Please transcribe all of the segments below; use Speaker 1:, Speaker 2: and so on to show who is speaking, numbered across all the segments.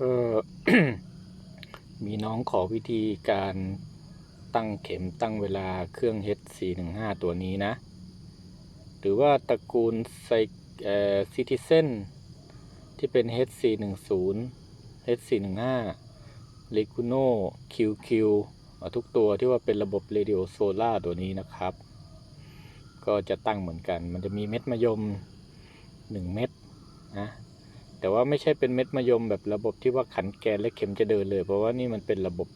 Speaker 1: ก็มีน้องขอวิธีการตั้งเข็มตั้งเวลาเครื่อง H415 ตัวนี้นะ หรือว่าตระกูลไซเอ่อ Citizen ที่เป็น H410 H415 l e g u n o QQ ทุกตัวที่ว่าเป็นระบบ Radio Solar ตัวนี้นะครับ ก็จะตั้งเหมือนกัน มันจะมีเม็ดมะยม 1 เม็ดนะ แต่ว่าไม่ใช่เป็นเม็ดมะยมแบบระบบที่ว่าขันแกนและเข็มจะเดินเลย เพราะว่านี่มันเป็นระบบ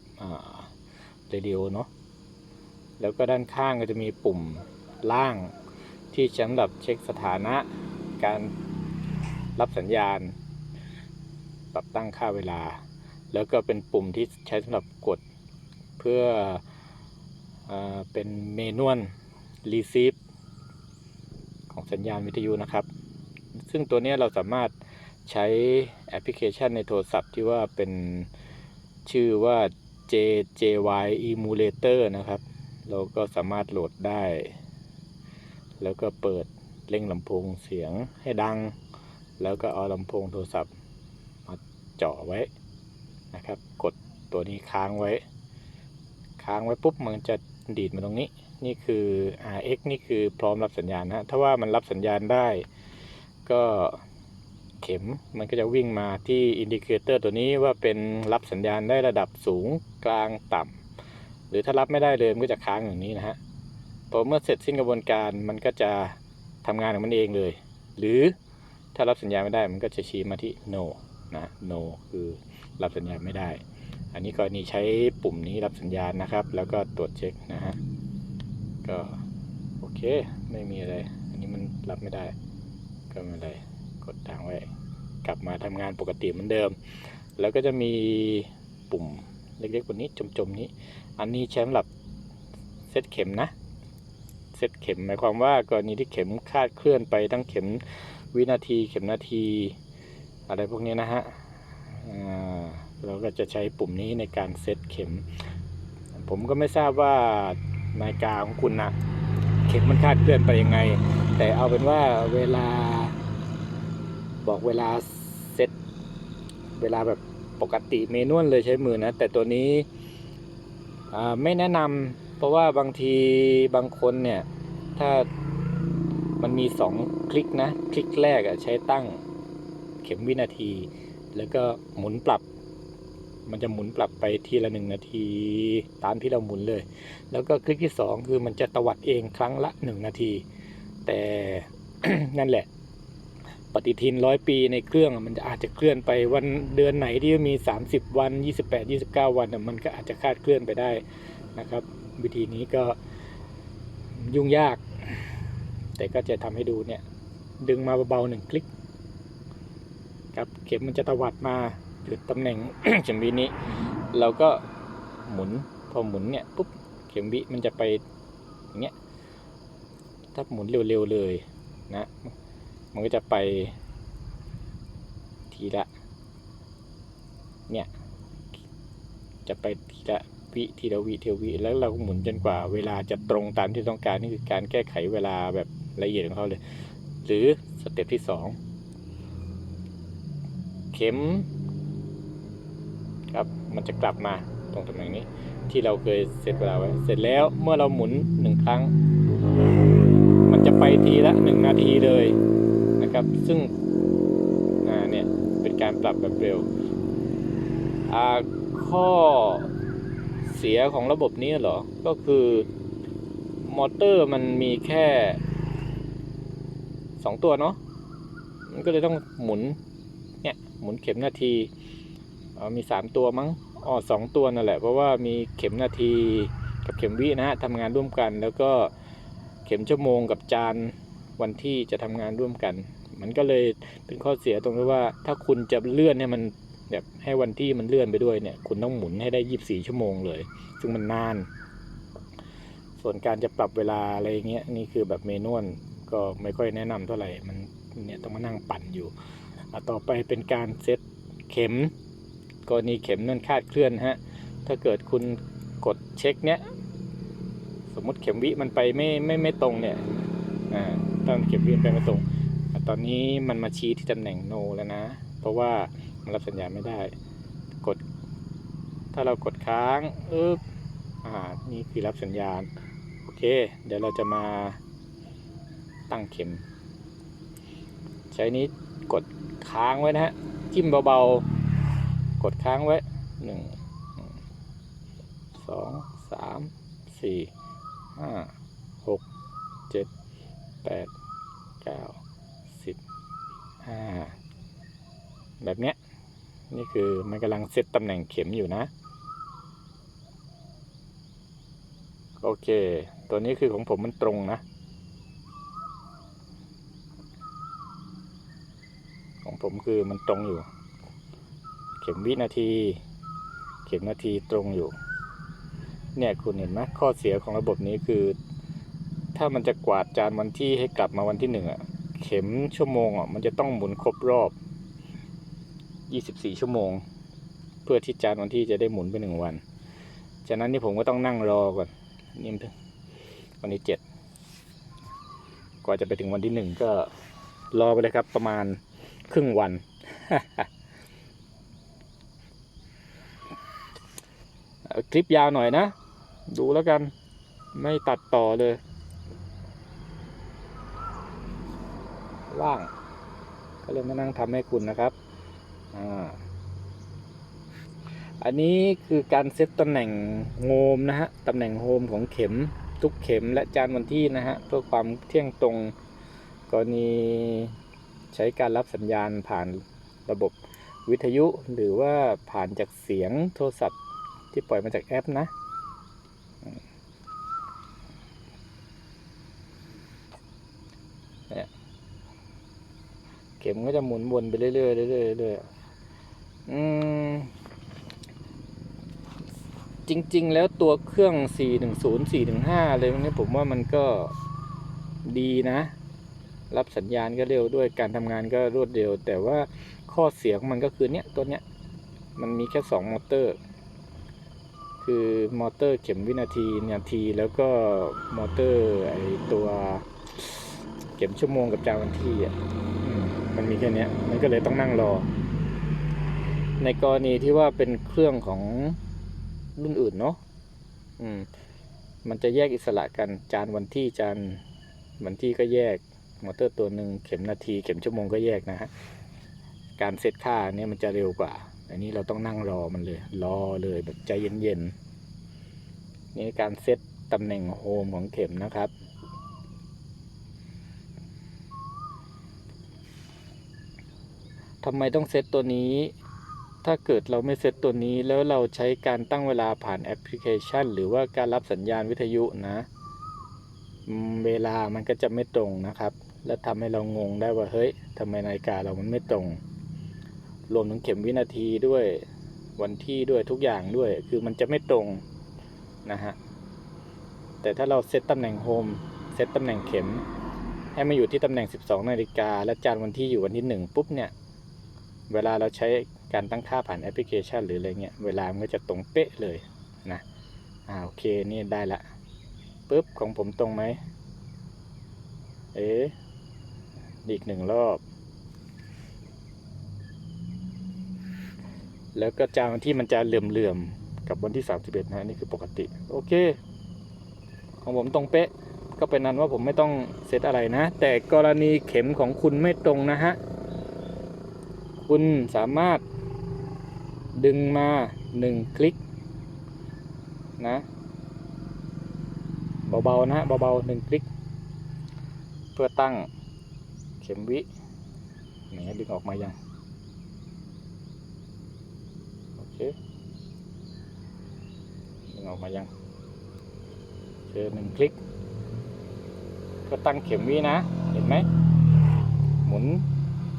Speaker 1: เรดิโอเนาะแล้วก็ด้านข้างก็จะมีปุ่มล่างที่สำหรับเช็คสถานะ การรับสัญญาณ ปรับตั้งค่าเวลา แล้วก็เป็นปุ่มที่ใช้สำหรับกดเพื่ออเป็นเมนวลรีซีฟของสัญญาณวิทยุนะครับ ซึ่งตัวนี้เราสามารถ ใช้แอปพลิเคชันในโทรศัพท์ที่ว่าเป็นชื่อว่า JJY Emulator นะครับ เราก็สามารถโหลดได้ แล้วก็เปิดเร่งลำโพงเสียงให้ดัง แล้วก็เอาลำโพงโทรศัพท์มาจ่อไว้นะครับ กดตัวนี้ค้างไว้ ค้างไว้ปุ๊บมันจะดีดมาตรงนี้ นี่คือ RX นี่คือพร้อมรับสัญญาณนะ ถ้าว่ามันรับสัญญาณได้ก็ เข็ม มันก็จะวิ่งมาที่อินดิเคเตอร์ตัวนี้ว่าเป็นรับสัญญาณได้ระดับสูงกลางต่ำหรือถ้ารับไม่ได้เลยมันก็จะค้างอย่างนี้นะฮะพอเมื่อเสร็จสิ้นกระบวนการมันก็จะทำงานของมันเองเลย หรือถ้ารับสัญญาณไม่ได้มันก็จะชี้มาที่ no นะ no คือรับสัญญาณไม่ได้ อันนี้กรณีใช้ปุ่มนี้รับสัญญาณนะครับ แล้วก็ตรวจเช็คนะฮะก็โอเค ไม่มีอะไร อันนี้มันรับไม่ได้ก็ไม่เป็นไร กดทางไว้ กลับมาทำงานปกติเหมือนเดิม แล้วก็จะมีปุ่มเล็กๆกว่านี้จมๆนี้ อันนี้ใช้สำหรับเซตเข็มนะ เซตเข็มหมายความว่ากรณีที่เข็มคาดเคลื่อนไปตั้งเข็มวินาทีเข็มนาทีอะไรพวกนี้นะฮะเราก็จะใช้ปุ่มนี้ในการเซตเข็ม ผมก็ไม่ทราบว่านาฬิกาของคุณนะเข็มมันคาดเคลื่อนไปยังไง แต่เอาเป็นว่าเวลา บอกเวลาเซตเวลาแบบปกติเมนวลเลยใช้มือนะ แต่ตัวนี้ไม่แนะนำเพราะว่าบางทีบางคนเนี่ย ถ้ามันมีสองคลิกนะ คลิกแรกอะใช้ตั้งเข็มวินาที แล้วก็หมุนปรับ มันจะหมุนปรับไปทีละหนึ่งนาที ตามที่เราหมุนเลย แล้วก็คลิกที่สองคือมันจะตวัดเองครั้งละหนึ่งนาที แต่นั่นแหละ ปฏิทินร้อยปีในเครื่องมันอาจจะเคลื่อนไปวันเดือนไหนที่มี 30 วัน 28 29 วันมันก็อาจจะคาดเคลื่อนไปได้นะครับ วิธีนี้ก็ยุ่งยาก แต่ก็จะทำให้ดูเนี่ย ดึงมาเบาๆหนึ่งคลิกครับเข็มมันจะตวัดมาจุดตำแหน่งเข็มวินี้ เราก็หมุนพอหมุนเนี่ยปุ๊บเข็มวิมันจะไปอย่างเงี้ยถ้าหมุนเร็วๆเลยนะ มันก็จะไปทีละ เนี่ย จะไปทีละวิทีละวิทีละวิแล้วเราหมุนจนกว่า เวลาจะตรงตามที่ต้องการนี่คือการแก้ไขเวลาแบบละเอียดของเขาเลย หรือสเต็ปที่สองเข็มครับมันจะกลับมาตรงตำแหน่งนี้ที่เราเคยเซตเวลาไว้ เสร็จแล้วเมื่อเราหมุนหนึ่งครั้ง มันจะไปทีละหนึ่งนาทีเลย นะครับ ซึ่งเนี่ยเป็นการปรับแบบเร็ว ข้อเสียของระบบนี้เหรอ ก็คือมอเตอร์มันมีแค่สองตัวเนาะ มันก็เลยต้องหมุน เนี่ย หมุนเข็มนาทีมีสามตัวมั้งอ๋อสองตัวนั่นแหละ เพราะว่ามีเข็มนาทีกับเข็มวินะฮะทำงานร่วมกัน แล้วก็เข็มชั่วโมงกับจานวันที่จะทำงานร่วมกัน มันก็เลยเป็นข้อเสียตรงที่ว่า ถ้าคุณจะเลื่อนเนี่ยมันแบบให้วันที่มันเลื่อนไปด้วยเนี่ย คุณต้องหมุนให้ได้ 24 ชั่วโมงเลย ซึ่งมันนาน ส่วนการจะปรับเวลาอะไรเงี้ยนี่คือแบบเมนวลก็ไม่ค่อยแนะนำเท่าไหร่ มันเนี่ยต้องมานั่งปั่นอยู่อะต่อไปเป็นการเซตเข็มกรณีเข็มนั่นคาดเคลื่อนฮะ ถ้าเกิดคุณกดเช็คเนี้ยสมมติเข็มวิมันไปไม่ไม่ไม่ตรงเนี่ย อ่าตอนเข็มวิมันไปไม่ตรง ตอนนี้มันมาชี้ที่ตำแหน่งโนแล้วนะ เพราะว่ามันรับสัญญาณไม่ได้ กด ถ้าเรากดค้างอึ๊บอ่า นี่คือรับสัญญาณ โอเค เดี๋ยวเราจะมาตั้งเข็ม ใช้นี้กดค้างไว้นะฮะ จิ้มเบาๆ กดค้างไว้หนึ่งสองสามสี่ห้าหกเจ็ดแปดเก้าสิบห้า แบบเนี้ยนี่คือมันกำลังเซตตำแหน่งเข็มอยู่นะ โอเค ตัวนี้คือของผมมันตรงนะ ของผมคือมันตรงอยู่ เข็มวินาที เข็มนาทีตรงอยู่ เนี่ยคุณเห็นไหมข้อเสียของระบบนี้คือ ถ้ามันจะกวาดจานวันที่ให้กลับมาวันที่หนึ่งอะ เข็มชั่วโมงอะมันจะต้องหมุนครบรอบ 24 ชั่วโมง เพื่อที่จานวันที่จะได้หมุนไปหนึ่งวัน ฉะนั้นนี่ผมก็ต้องนั่งรอก่อนนี่มันวันที่เจ็ดกว่าจะไปถึงวันที่หนึ่งก็รอไปเลยครับประมาณครึ่งวัน คลิปยาวหน่อยนะ ดูแล้วกันไม่ตัดต่อเลย ว่าง ก็เลยมานั่งทำให้คุณนะครับอ่าอันนี้คือการเซตตำแหน่งโฮมนะฮะตำแหน่งโฮมของเข็มทุกเข็มและจานวันที่นะฮะเพื่อความเที่ยงตรงกรณีใช้การรับสัญญาณผ่านระบบวิทยุ หรือว่าผ่านจากเสียงโทรศัพท์ที่ปล่อยมาจากแอปนะเนี่ยเข็มก็จะหมุนวนไปเรื่อยๆเรื่อยๆเรื่อยๆอืมจริง ๆ แล้วตัวเครื่อง 410 415เลยพวกนี้ผมว่ามันก็ดีนะ รับสัญญาณก็เร็วด้วยการทำงานก็รวดเร็ว แต่ว่าข้อเสียของมันก็คือเนี้ยตัวเนี้ย มันมีแค่ 2 มอเตอร์ คือมอเตอร์เข็มวินาทีนาที แล้วก็มอเตอร์ไอตัวเข็มชั่วโมงกับจานวันที่อะ มันมีแค่นี้มันก็เลยต้องนั่งรอ ในกรณีที่ว่าเป็นเครื่องของรุ่นอื่นเนาะอืม มันจะแยกอิสระกันจานวันที่จานวันที่ก็แยกมอเตอร์ตัวหนึ่งเข็มนาที เข็มชั่วโมงก็แยกนะฮะการเซตค่าเนี่ยมันจะเร็วกว่า อันนี้เราต้องนั่งรอมันเลย รอเลยแบบใจเย็นๆนี่การเซตตำแหน่งโฮมของเข็มนะครับ ทำไมต้องเซตตัวนี้ ถ้าเกิดเราไม่เซตตัวนี้แล้วเราใช้การตั้งเวลาผ่านแอปพลิเคชัน หรือว่าการรับสัญญาณวิทยุนะ เวลามันก็จะไม่ตรงนะครับ และทำให้เรางงได้ว่าเฮ้ยทำไมนาฬิกาเรามันไม่ตรง รวมถึงเข็มวินาทีด้วยวันที่ด้วยทุกอย่างด้วย คือมันจะไม่ตรงนะฮะ แต่ถ้าเราเซตตำแหน่งโฮมเซตตำแหน่งเข็ม ให้มาอยู่ที่ตำแหน่ง 12 นาฬิกาและจานวันที่อยู่วันที่ 1 ปุ๊บเนี่ย เวลาเราใช้การตั้งค่าผ่านแอปพลิเคชันหรืออะไรเงี้ย เวลามันก็จะตรงเป๊ะเลยนะ อ่าโอเคนี่ได้ละปุ๊บของผมตรงไหม เอ๊ะอีกหนึ่งรอบ แล้วก็จานที่มันจะเหลื่อมๆ กับวันที่ 31นะนี่คือปกติ โอเค ของผมตรงเป๊ะ ก็เป็นนั้นว่าผมไม่ต้องเซตอะไรนะ แต่กรณีเข็มของคุณไม่ตรงนะฮะ คุณสามารถดึงมาหนึ่งคลิกนะเบาๆนะฮะเบาๆหนึ่งคลิก เพื่อตั้งเข็มวิไหนดึงออกมายังโอเคดึงออกมายังโอเคหนึ่งคลิกก็ตั้งเข็มวินะเห็นไหม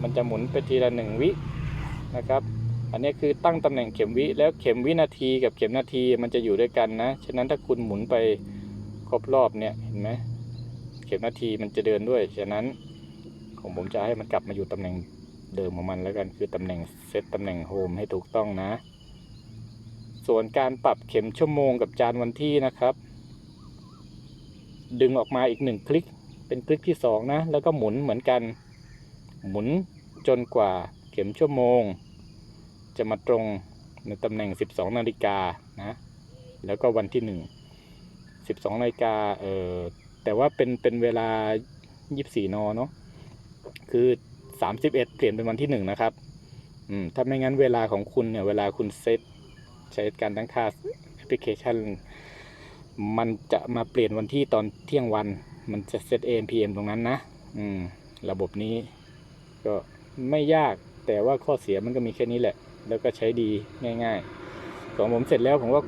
Speaker 1: มันจะหมุนไปทีละหนึ่งวินะครับ อันนี้คือตั้งตำแหน่งเข็มวิแล้วเข็มวินาทีกับเข็มนาทีมันจะอยู่ด้วยกันนะ ฉะนั้นถ้าคุณหมุนไปครบรอบเนี่ยเห็นไหมเข็มนาทีมันจะเดินด้วย ฉะนั้นของผมจะให้มันกลับมาอยู่ตำแหน่งเดิมของมันแล้วกันคือตำแหน่งเซตตำแหน่งโฮมให้ถูกต้องนะ ส่วนการปรับเข็มชั่วโมงกับจานวันที่นะครับ ดึงออกมาอีกหนึ่งคลิกเป็นคลิกที่สองนะแล้วก็หมุนเหมือนกัน หมุน จนกว่าเข็มชั่วโมง จะมาตรงในตำแหน่ง 12 นาฬิกานะ แล้วก็วันที่หนึ่ง12 นาฬิกาเออแต่ว่าเป็นเป็นเวลา 24 นเนาะคือ 31 เปลี่ยนเป็นวันที่หนึ่งนะครับอืมถ้าไม่งั้นเวลาของคุณเนี่ย เวลาคุณเซตใช้การตั้งค่าแอปพลิเคชัน มันจะมาเปลี่ยนวันที่ตอนเที่ยงวัน มันจะเซต AM PM ตรงนั้นนะ อืม ระบบนี้ก็ ไม่ยากแต่ว่าข้อเสียมันก็มีแค่นี้แหละ แล้วก็ใช้ดีง่ายๆ ของผมเสร็จแล้วผมก็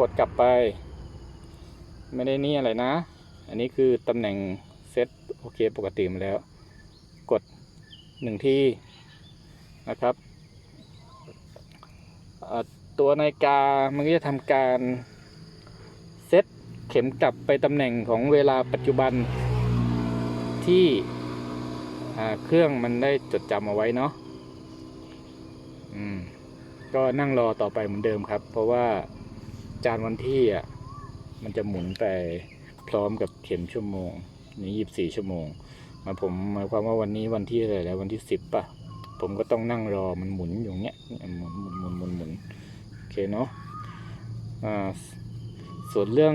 Speaker 1: กดกลับไป ไม่ได้นี่อะไรนะ อันนี้คือตำแหน่งเซตโอเคปกติมาแล้ว กดหนึ่งที่นะครับ ตัวนาฬิกามันก็จะทำการเซตเข็มกลับไปตำแหน่งของเวลาปัจจุบันที่ เครื่องมันได้จดจำเอาไว้เนาะอืมก็นั่งรอต่อไปเหมือนเดิมครับ เพราะว่าจานวันที่อะมันจะหมุนไปพร้อมกับเข็มชั่วโมง นี่ยี่สิบสี่ชั่วโมง มาผมหมายความว่าวันนี้วันที่อะไรแล้ววันที่สิบป่ะ ผมก็ต้องนั่งรอมันหมุนอยู่เงี้ยเนี่ยหมุนหมุนหมุนหมุนหมุนโอเคเนาะอ่าส่วนเรื่อง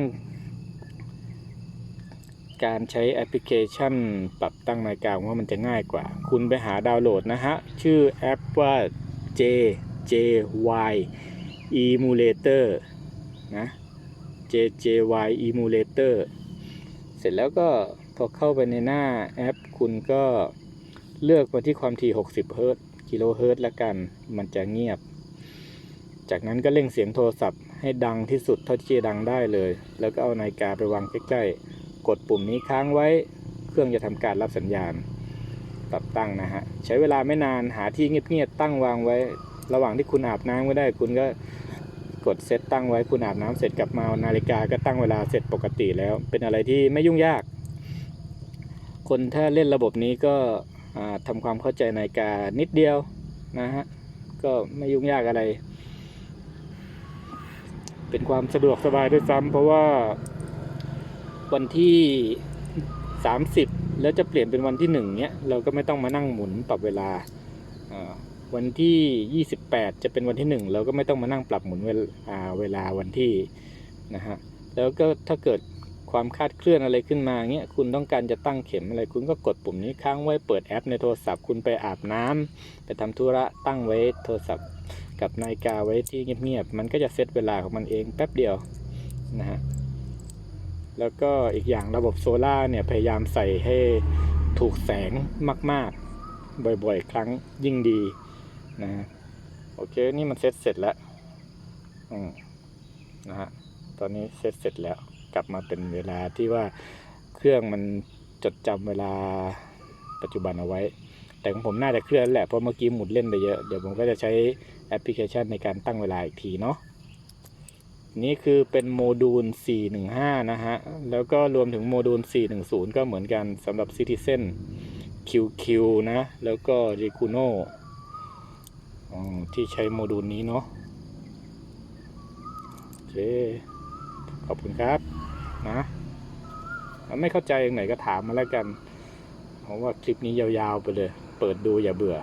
Speaker 1: การใช้แอปพลิเคชันปรับตั้งนาฬิกาว่ามันจะง่ายกว่า คุณไปหาดาวน์โหลดนะฮะ ชื่อแอปว่า J J Y Emulator นะ J J Y Emulator เสร็จแล้วก็พอเข้าไปในหน้าแอป คุณก็เลือกมาที่ความถี่ 60เฮิรตกิโลเฮิรตซ์ละกัน มันจะเงียบ จากนั้นก็เร่งเสียงโทรศัพท์ให้ดังที่สุดเท่าที่จะดังได้เลย แล้วก็เอานาฬิกาไปวางใกล้ๆ กดปุ่มนี้ค้างไว้ เครื่องจะทำการรับสัญญาณปรับตั้งนะฮะ ใช้เวลาไม่นานหาที่เงียบๆตั้งวางไว้ ระหว่างที่คุณอาบน้ำก็ได้ คุณก็กดเซตตั้งไว้คุณอาบน้ำเสร็จกลับมานาฬิกาก็ตั้งเวลาเสร็จปกติแล้ว เป็นอะไรที่ไม่ยุ่งยาก คนถ้าเล่นระบบนี้ก็อ่าทำความเข้าใจนาฬิกานิดเดียวนะฮะก็ไม่ยุ่งยากอะไร เป็นความสะดวกสบายด้วยซ้ำเพราะว่า วันที่ 30 แล้วจะเปลี่ยนเป็นวันที่1เนี้ยเราก็ไม่ต้องมานั่งหมุนปรับเวลาวันที่ 28 จะเป็นวันที่ 1 เราก็ไม่ต้องมานั่งปรับหมุนเวลาเวลาวันที่นะฮะแล้วก็ถ้าเกิดความคาดเคลื่อนอะไรขึ้นมาเงี้ยคุณต้องการจะตั้งเข็มอะไร คุณก็กดปุ่มนี้ค้างไว้เปิดแอปในโทรศัพท์ คุณไปอาบน้ำไปทำธุระตั้งไว้โทรศัพท์ กับนาฬิกาไว้ที่เงียบๆมันก็จะเซตเวลาของมันเองแป๊บเดียวนะฮะ แล้วก็อีกอย่างระบบโซล่าเนี่ยพยายามใส่ให้ถูกแสงมาก ๆ บ่อยๆ ครั้งยิ่งดีนะโอเคนี่มันเซตเสร็จแล้วอืมนะฮะตอนนี้เซตเสร็จแล้วกลับมาเป็นเวลาที่ว่าเครื่องมันจดจำเวลาปัจจุบันเอาไว้ แต่ของผมน่าจะเคลื่อนแหละเพราะเมื่อกี้หมุนเล่นไปเยอะ เดี๋ยวผมก็จะใช้แอปพลิเคชันในการตั้งเวลาอีกทีเนาะ นี่คือเป็นโมดูล 415 นะฮะ แล้วก็รวมถึงโมดูล 410 ก็เหมือนกันสำหรับ Citizen QQ นะ แล้วก็ r e c u n o ที่ใช้โมดูลนี้เนาะโอเคขอบคุณครับนะไม่เข้าใจอย่างไหนก็ถามมาแล้วกัน เพราะว่าคลิปนี้ยาวๆไปเลย เปิดดูอย่าเบื่อ